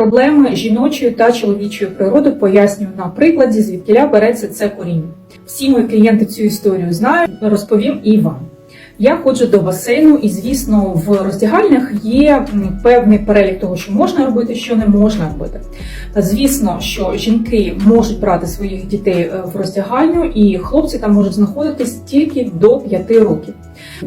Проблеми жіночої та чоловічої природи пояснюю на прикладі, звідкіля береться це коріння. Всі мої клієнти цю історію знають, розповім і вам. Я ходжу до басейну, і звісно, в роздягальнях є певний перелік того, що можна робити, що не можна робити. Звісно, що жінки можуть брати своїх дітей е, в роздягальню, і хлопці там можуть знаходитись тільки до 5 років.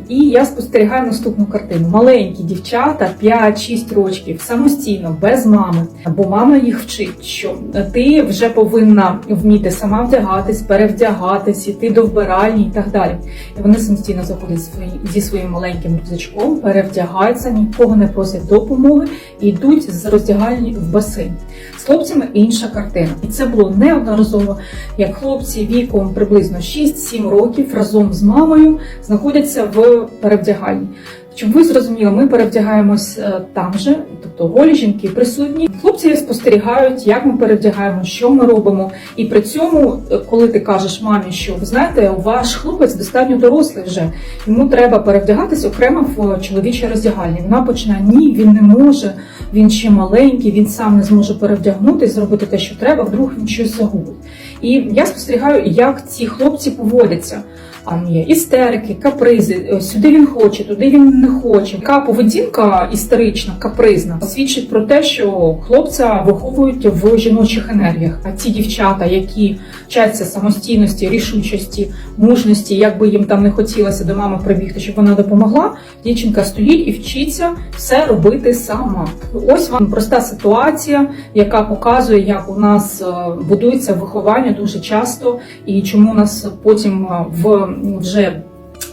І я спостерігаю наступну картину: маленькі дівчата 5-6 років самостійно, без мами, бо мама їх вчить, що ти вже повинна вміти сама вдягатись, перевдягатись, іти до вбиральні і так далі. І вони самостійно заходять зі свої- зі своїм маленьким рюкзачком, перевдягаються, нікого не просять допомоги і йдуть з роздягальні в басейн. З хлопцями інша картина. І це було неодноразово, як хлопці віком приблизно 6-7 років разом з мамою знаходяться в перевдягальні. Щоб ви зрозуміли, ми перевдягаємось е, там же, тобто голі жінки присутні. Хлопці спостерігають, як ми перевдягаємо, що ми робимо. І при цьому, е, коли ти кажеш мамі, що ви знаєте, ваш хлопець достатньо дорослий вже, йому треба перевдягатись окремо в чоловічій роздягальні. Вона починає ні, він не може, він ще маленький, він сам не зможе перевдягнутись, зробити те, що треба, вдруг він щось загубить. І я спостерігаю, як ці хлопці поводяться. Там є істерики, капризи, е, сюди він хоче, туди він не хоче. Така поведінка істерична, капризна свідчить про те, що хлопця виховують в жіночих енергіях. А ці дівчата, які вчаться самостійності, рішучості, мужності, як би їм там не хотілося до мами прибігти, щоб вона допомогла, дівчинка стоїть і вчиться все робити сама. Ось вам проста ситуація, яка показує, як у нас е, будується виховання дуже часто, і чому у нас потім в вже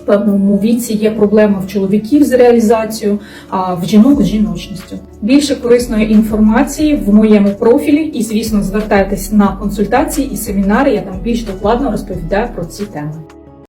певному віці є проблеми в чоловіків з реалізацією, а в жінок з жіночністю. Більше корисної інформації в моєму профілі, і звісно, звертайтесь на консультації і семінари. Я там більш докладно розповідаю про ці теми.